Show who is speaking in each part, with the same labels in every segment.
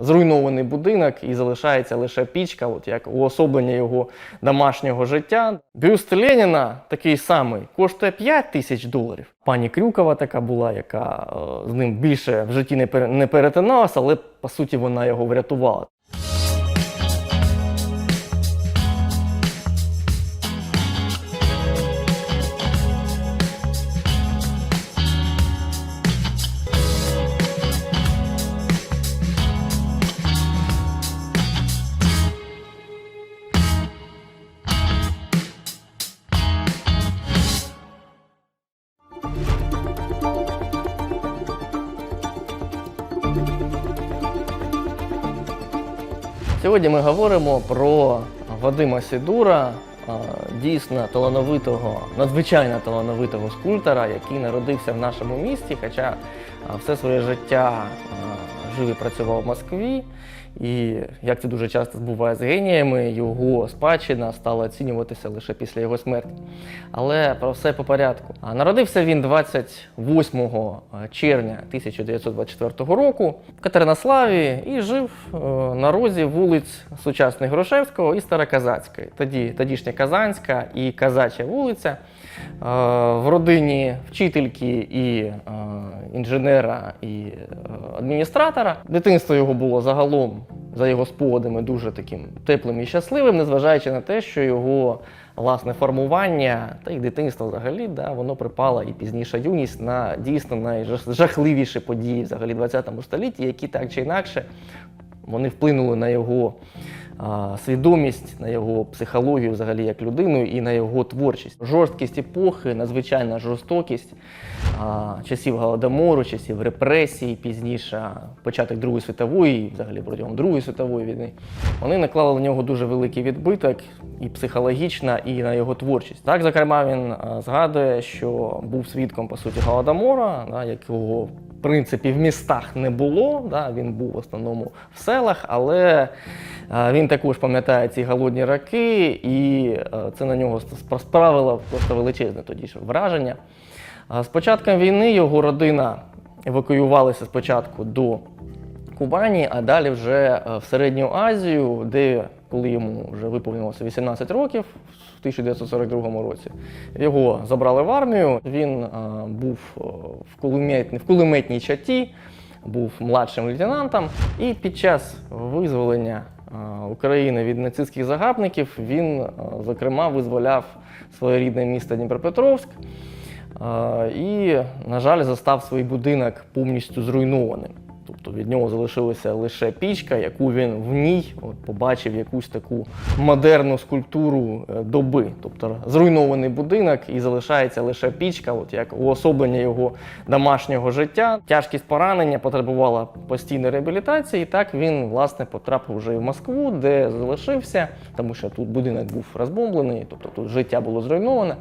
Speaker 1: зруйнований будинок і залишається лише пічка, от як уособлення його домашнього життя. Бюст Леніна такий самий коштує 5 тисяч доларів. Пані Крюкова така була, яка е, з ним більше в житті не перетиналася, але по суті вона його врятувала. Сьогодні ми говоримо про Вадима Сідура, дійсно талановитого, надзвичайно талановитого скульптора, який народився в нашому місті, хоча все своє життя жив і працював в Москві. І як це дуже часто буває з геніями, його спадщина стала оцінюватися лише після його смерті. Але про все по порядку. Народився він 28 червня 1924 року в Катеринославі і жив е, на розі вулиць сучасних Грушевського і Староказацької. Тоді тодішня Казанська і Казача вулиця. Е, В родині вчительки і е, інженера і е, адміністратора. Дитинство його було загалом, за його спогадами, дуже таким теплим і щасливим, незважаючи на те, що його власне формування та й дитинство взагалі, да, воно припало і пізніша юність на дійсно найжахливіші події взагалі ХХ столітті, які так чи інакше вони вплинули на його свідомість, на його психологію, взагалі як людину, і на його творчість. Жорсткість епохи, надзвичайна жорстокість часів Голодомору, часів репресій, пізніше початок Другої світової, взагалі протягом Другої світової війни. Вони наклали на нього дуже великий відбиток і психологічно, і на його творчість. Так, зокрема, він згадує, що був свідком по суті Голодомора, да, якого в принципі в містах не було. Да, він був в основному в селах, але е, також пам'ятає ці голодні роки, і е, це на нього справило просто величезне тоді ж враження. З початком війни його родина евакуювалася спочатку до Кубані, а далі вже е, в Середню Азію, де коли йому вже виповнилося 18 років в 1942 році, його забрали в армію. Він е, був в, кулеметній, в кулеметній чаті, був младшим лейтенантом, і під час визволення України від нацистських загарбників він, е, зокрема, визволяв своє рідне місто Дніпропетровськ. Е, І, на жаль, застав свій будинок повністю зруйнованим. Тобто від нього залишилася лише пічка, яку він в ній от, побачив якусь таку модерну скульптуру е, доби. Тобто зруйнований будинок і залишається лише пічка, от як уособлення його домашнього життя. Тяжкість поранення потребувала постійної реабілітації. І так він власне потрапив вже в Москву, де залишився, тому що тут будинок був розбомблений, тобто тут життя було зруйноване.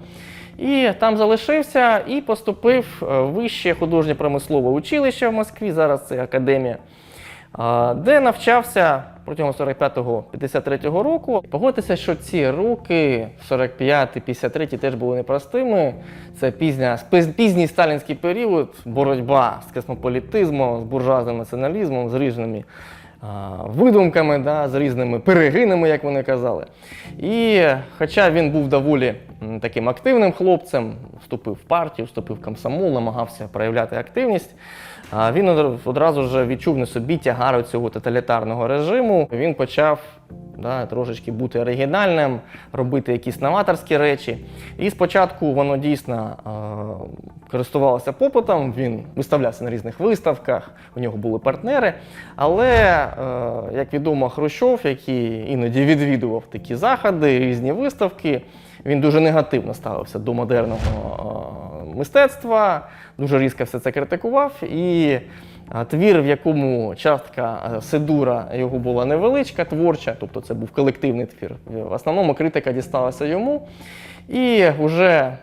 Speaker 1: І там залишився і поступив е, в вище художнє промислове училище в Москві, зараз це академія, де навчався протягом 45-53 року. Погодьтеся, що ці роки, 45-53 теж були непростими. Це пізня, пізній сталінський період, боротьба з космополітизмом, з буржуазним націоналізмом, з різними а, видумками, да, з різними перегинами, як вони казали. І хоча він був доволі таким активним хлопцем, вступив в партію, вступив в комсомол, намагався проявляти активність. Він одр- одразу ж відчув на собі тягар цього тоталітарного режиму. Він почав да, трошечки бути оригінальним, робити якісь новаторські речі. І спочатку воно дійсно е, користувалося попитом, він виставлявся на різних виставках, у нього були партнери. Але, е, як відомо, Хрущов, який іноді відвідував такі заходи, різні виставки, він дуже негативно ставився до модерного е, мистецтва, дуже різко все це критикував. І Твір, в якому частка Сидура його була невеличка, творча, тобто це був колективний твір. В основному критика дісталася йому. І вже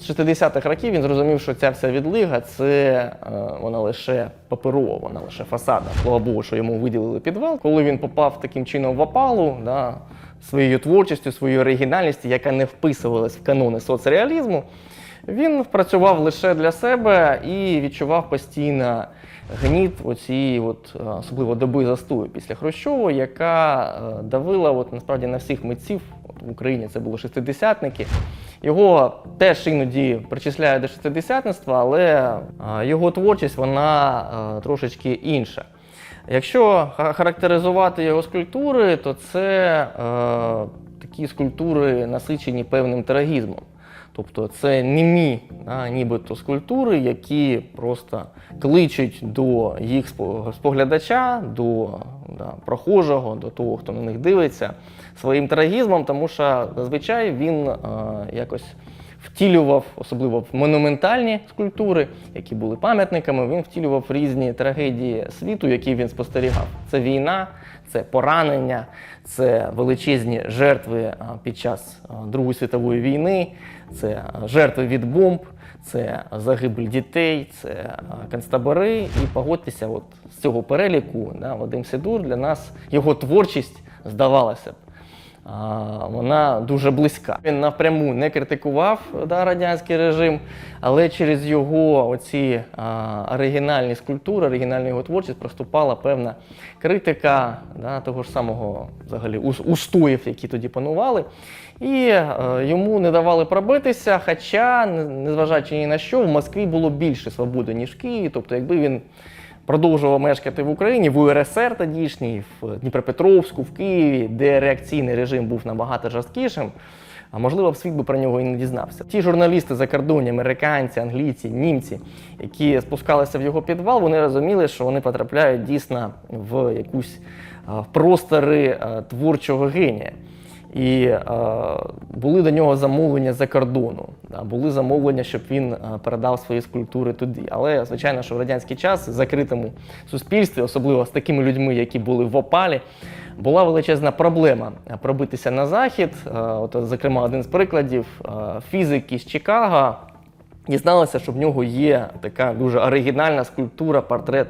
Speaker 1: з 60-х років він зрозумів, що ця вся відлига це вона лише паперова, вона лише фасада. Слава Богу, що йому виділили підвал. Коли він попав таким чином в опалу, да, своєю творчістю, своєю оригінальністю, яка не вписувалась в канони соцреалізму, Він працював лише для себе і відчував постійно гніт оцієї, от, е, особливо доби застою після Хрущова, яка е, давила от, насправді на всіх митців. От в Україні це були шестидесятники. Його теж іноді причисляють до шестидесятництва, але е, його творчість вона трошечки інша. Якщо характеризувати його скульптури, то це е, такі скульптури насичені певним трагізмом. Тобто це німі, а, нібито скульптури, які просто кличуть до їх спо- споглядача, до да, прохожого, до того, хто на них дивиться, своїм трагізмом, тому що зазвичай він а, якось втілював, особливо в монументальні скульптури, які були пам'ятниками, він втілював різні трагедії світу, які він спостерігав. Це війна, це поранення, це величезні жертви під час Другої світової війни, це жертви від бомб, це загибель дітей, це концтабори. І погодьтеся, от з цього переліку да, Вадим Сидур для нас його творчість здавалася б. Вона дуже близька. Він напряму не критикував да, радянський режим, але через його оці оригінальні скульптури, оригінальну його творчість проступала певна критика да, того ж самого взагалі устоїв, які тоді панували. І е, йому не давали пробитися. Хоча, незважаючи ні на що, в Москві було більше свободи, ніж в Києві. Тобто, якби він продовжував мешкати в Україні, в УРСР тодішній, в Дніпропетровську, в Києві, де реакційний режим був набагато жорсткішим. А можливо, світ би про нього і не дізнався. Ті журналісти за кордоні, американці, англійці, німці, які спускалися в його підвал, вони розуміли, що вони потрапляють дійсно в якусь в простори творчого генія. І е, були до нього замовлення за кордону. Да, були замовлення, щоб він е, передав свої скульптури туди. Але звичайно, що в радянський час в закритому суспільстві, особливо з такими людьми, які були в опалі, була величезна проблема пробитися на захід. Е, от, зокрема, один з прикладів е, фізик із Чикаго дізналася, що в нього є така дуже оригінальна скульптура, портрет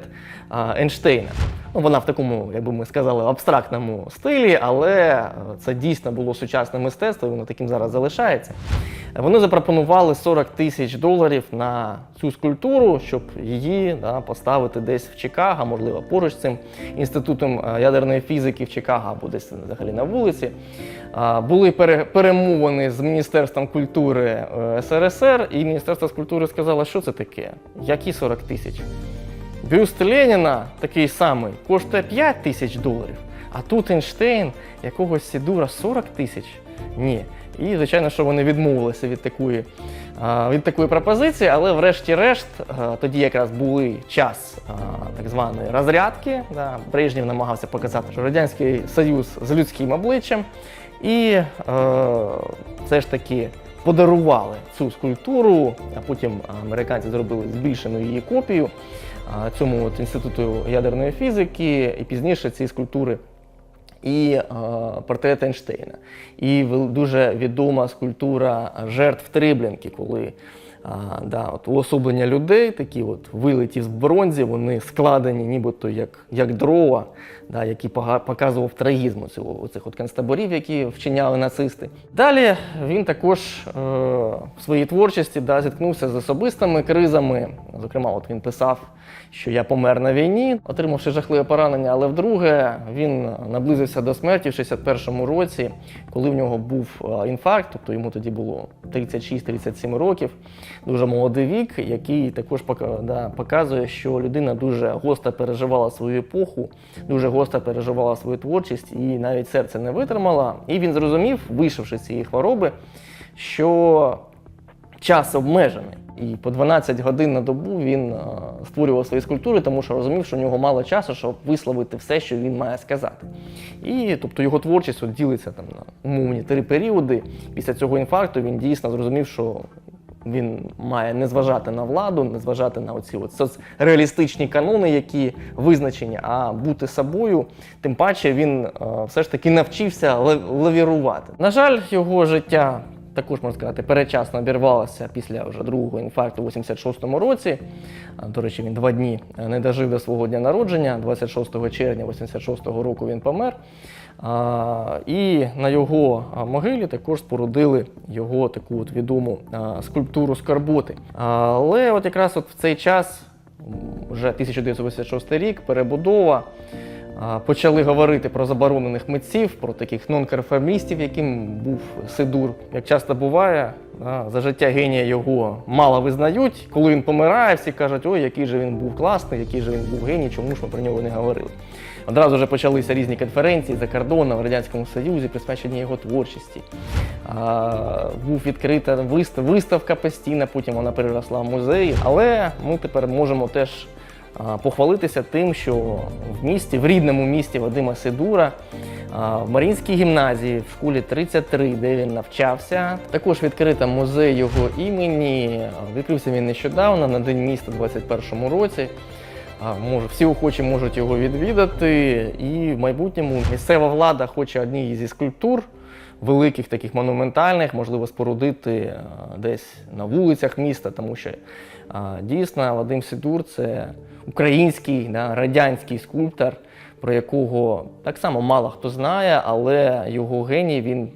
Speaker 1: Ейнштейна. Ну, вона в такому, як би ми сказали, абстрактному стилі, але е, це дійсно було сучасне мистецтво, і воно таким зараз залишається. Вони запропонували 40 тисяч доларів на цю скульптуру, щоб її да, поставити десь в Чикаго, можливо, поруч з цим інститутом е, ядерної фізики в Чикаго або десь взагалі на вулиці. Були пере- перемовини з Міністерством культури е, СРСР, і Міністерство культури сказало, що це таке? Які 40 тисяч? Бюст Леніна, такий самий, коштує 5 тисяч доларів. А тут Ейнштейн, якогось Сідура 40 тисяч? Ні. І, звичайно, що вони відмовилися від такої, від такої пропозиції, але врешті-решт, тоді якраз був час так званої розрядки. Да. Брежнєв намагався показати, що Радянський Союз з людським обличчям. І е, все ж таки подарували цю скульптуру, а потім американці зробили збільшену її копію цьому от інституту ядерної фізики, і пізніше ці скульптури. І е, портрет Ейнштейна. І дуже відома скульптура жертв Триблінки, коли а, да, от уособлення людей, такі от вилиті з бронзі, вони складені нібито як, як дрова, да, які показував трагізм цього, оцих от концтаборів, які вчиняли нацисти. Далі він також е, в своїй творчості да, зіткнувся з особистими кризами. Зокрема, от він писав, що я помер на війні, отримавши жахливе поранення, але вдруге він наблизився до смерті в 61-му році, коли в нього був е, інфаркт, тобто йому тоді було 36-37 років, дуже молодий вік, який також показує, що людина дуже гостро переживала свою епоху, дуже гостро переживала свою творчість і навіть серце не витримала. І він зрозумів, вийшовши з цієї хвороби, що час обмежений. І по 12 годин на добу він е, створював свої скульптури, тому що розумів, що у нього мало часу, щоб висловити все, що він має сказати. І тобто його творчість от ділиться там на умовні три періоди. Після цього інфаркту він дійсно зрозумів, що він має не зважати на владу, не зважати на оці от соцреалістичні канони, які визначені, а бути собою. Тим паче він е, все ж таки навчився лав- лавірувати. На жаль, його життя також можна сказати, передчасно обірвалася після вже другого інфаркту у 86-му році. До речі, він два дні е, не дожив до свого дня народження. 26 червня 86-го року він помер. І на його могилі також спорудили його таку от відому скульптуру скорботи. Але от якраз от в цей час, вже 1986 рік, перебудова. Почали говорити про заборонених митців, про таких нонконформістів, яким був Сидур. Як часто буває, за життя генія його мало визнають. Коли він помирає, всі кажуть, ой, який же він був класний, який же він був геній, чому ж ми про нього не говорили. Одразу вже почалися різні конференції за кордоном в Радянському Союзі, присвячені його творчості. А, був відкрита виставка постійна, потім вона переросла в музей. Але ми тепер можемо теж похвалитися тим, що в місті, в рідному місті Вадима Сидура, в Марінській гімназії, в школі 33, де він навчався, також відкрита музей його імені. Відкрився він нещодавно на День міста у 21-му році. Може, всі охочі можуть його відвідати, і в майбутньому місцева влада хоче одні зі скульптур великих, таких монументальних, можливо, спорудити десь на вулицях міста, тому що дійсно Вадим Сидур це український, да, радянський скульптор, про якого так само мало хто знає, але його геній він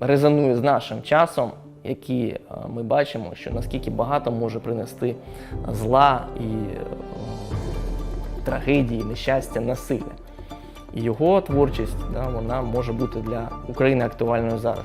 Speaker 1: резонує з нашим часом, який а, ми бачимо, що наскільки багато може принести зла і е, трагедії, нещастя, насилля. І його творчість да, вона може бути для України актуальною зараз.